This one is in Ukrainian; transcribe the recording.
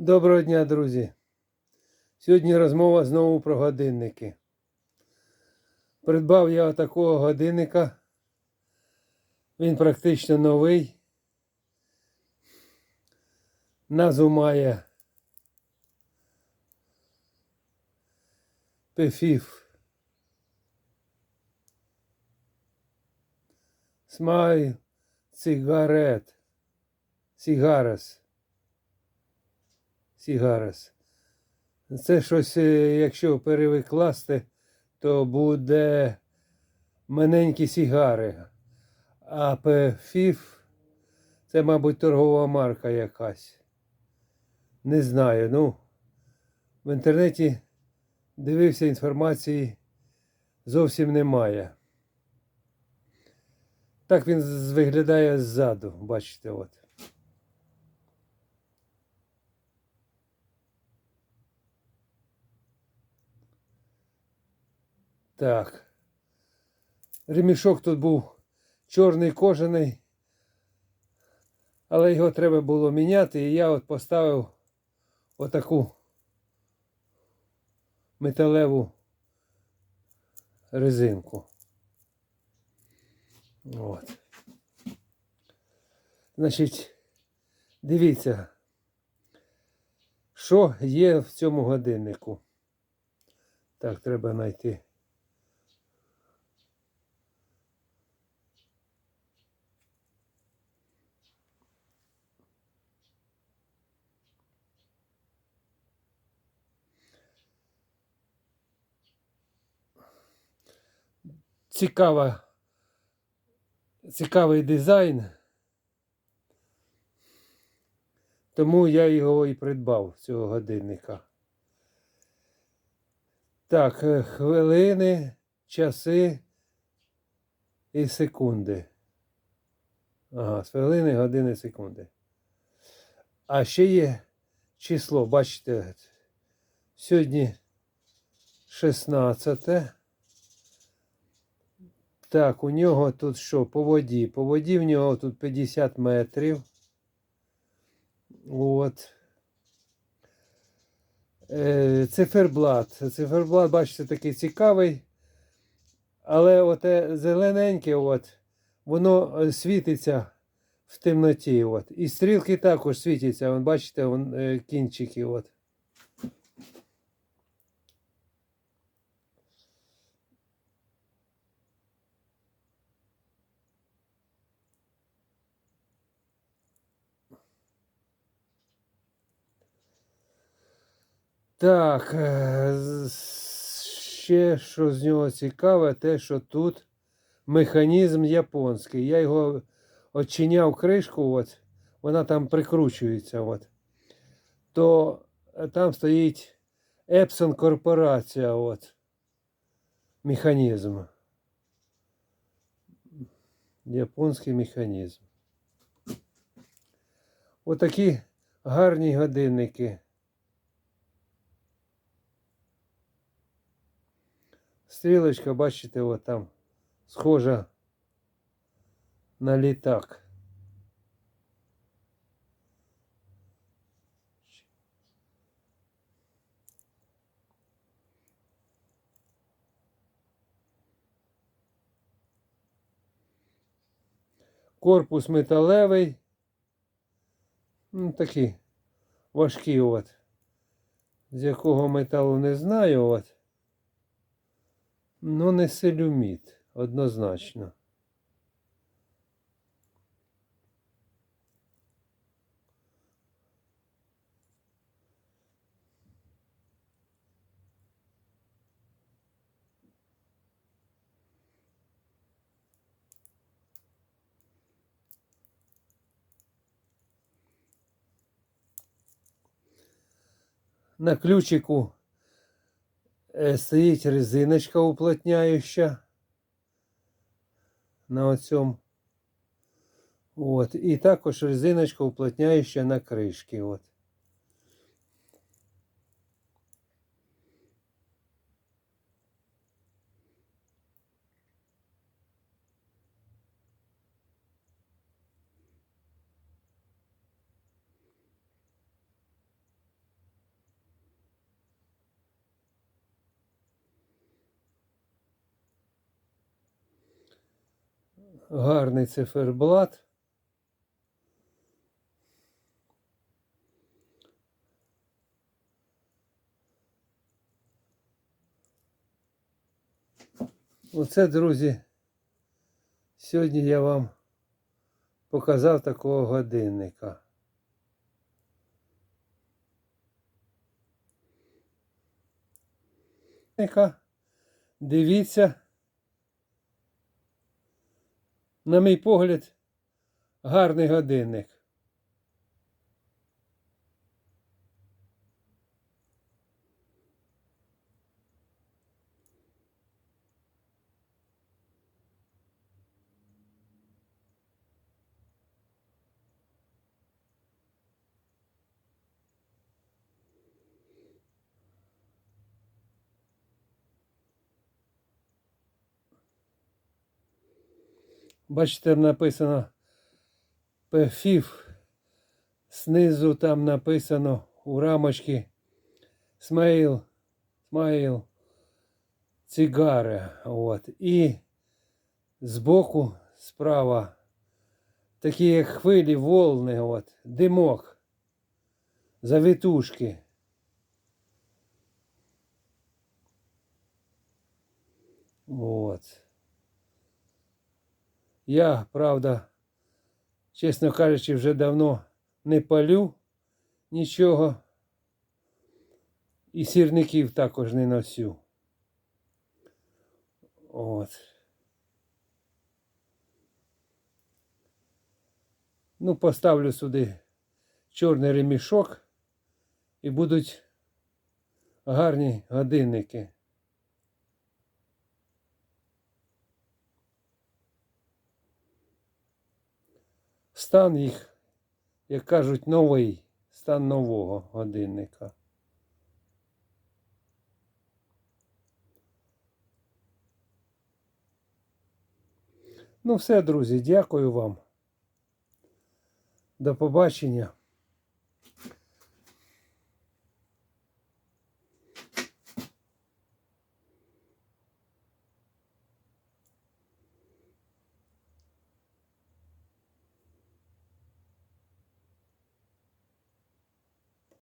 Доброго дня, друзі. Сьогодні розмова знову про годинники. Придбав я такого годинника. Він практично новий. Назву має Пефіф. Смай цигарет. Сігарес. Сігарес. Це щось, е, якщо перевикласти, то буде маленькі сігари. А ПФІФ це, мабуть, торгова марка якась. Не знаю. Ну, в інтернеті дивився інформації зовсім немає. Так він виглядає ззаду, бачите, от. Так. Ремішок тут був чорний кожаний, але його треба було міняти, і я от поставив отаку металеву резинку. От. Значить, дивіться, що є в цьому годиннику. Так, треба знайти. Цікава, цікавий дизайн. Тому я його і придбав, цього годинника. Так, е, хвилини, часи і секунди. Ага, хвилини, години, секунди. А ще є число, бачите, сьогодні 16. Так, у нього тут що? По воді. По воді в нього тут 50 метрів. От. Е, циферблат. Циферблат, бачите, такий цікавий. Але оте зелененьке, от, воно е, світиться в темноті. От. І стрілки також світяться. Бачите, вон, е, кінчики. От. Так, е, ще що з нього цікаве, те, що тут механізм японський. Я його очиняв кришку, от, вона там прикручується. От, то е, там стоїть Epson корпорація. От, механізм. Японський механізм. Отакі гарні годинники. Стрілочка, бачите, от там схожа на літак. Корпус металевий. Ну, такий важкий от. З якого металу не знаю от. Ну, не селюміт, однозначно. На ключику стоїть резиночка уплотняюща на оцьому. От. І також резиночка уплотняюща на кришки. От. Гарний циферблат. Оце, друзі, сьогодні я вам показав такого годинника. Дивіться. На мій погляд, гарний годинник. Бачите, написано ПФІФ. Знизу там написано у рамочці Смайл, Смайл, цигари. От. І збоку, справа, такі як хвилі, волни, от, димок, завитушки. От. Я, правда, чесно кажучи, вже давно не палю нічого. І сірників також не носю. От. Ну, поставлю сюди чорний ремішок і будуть гарні годинники. Стан їх, як кажуть, новий, стан нового годинника. Ну, все, друзі, дякую вам. До побачення.